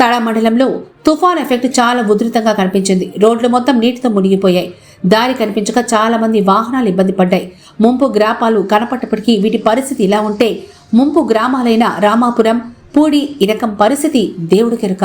తడా మండలంలో తుఫాన్ ఎఫెక్ట్ చాలా ఉధృతంగా కనిపించింది. రోడ్లు మొత్తం నీటితో మునిగిపోయాయి. దారి కనిపించక చాలా మంది వాహనాలు ఇబ్బంది పడ్డాయి. ముంపు గ్రామాలు కనపడ్డప్పటికీ వీటి పరిస్థితి ఇలా ఉంటే ముంపు గ్రామాలైన రామాపురం పూడి ఇరకం పరిస్థితి దేవుడికెరుక.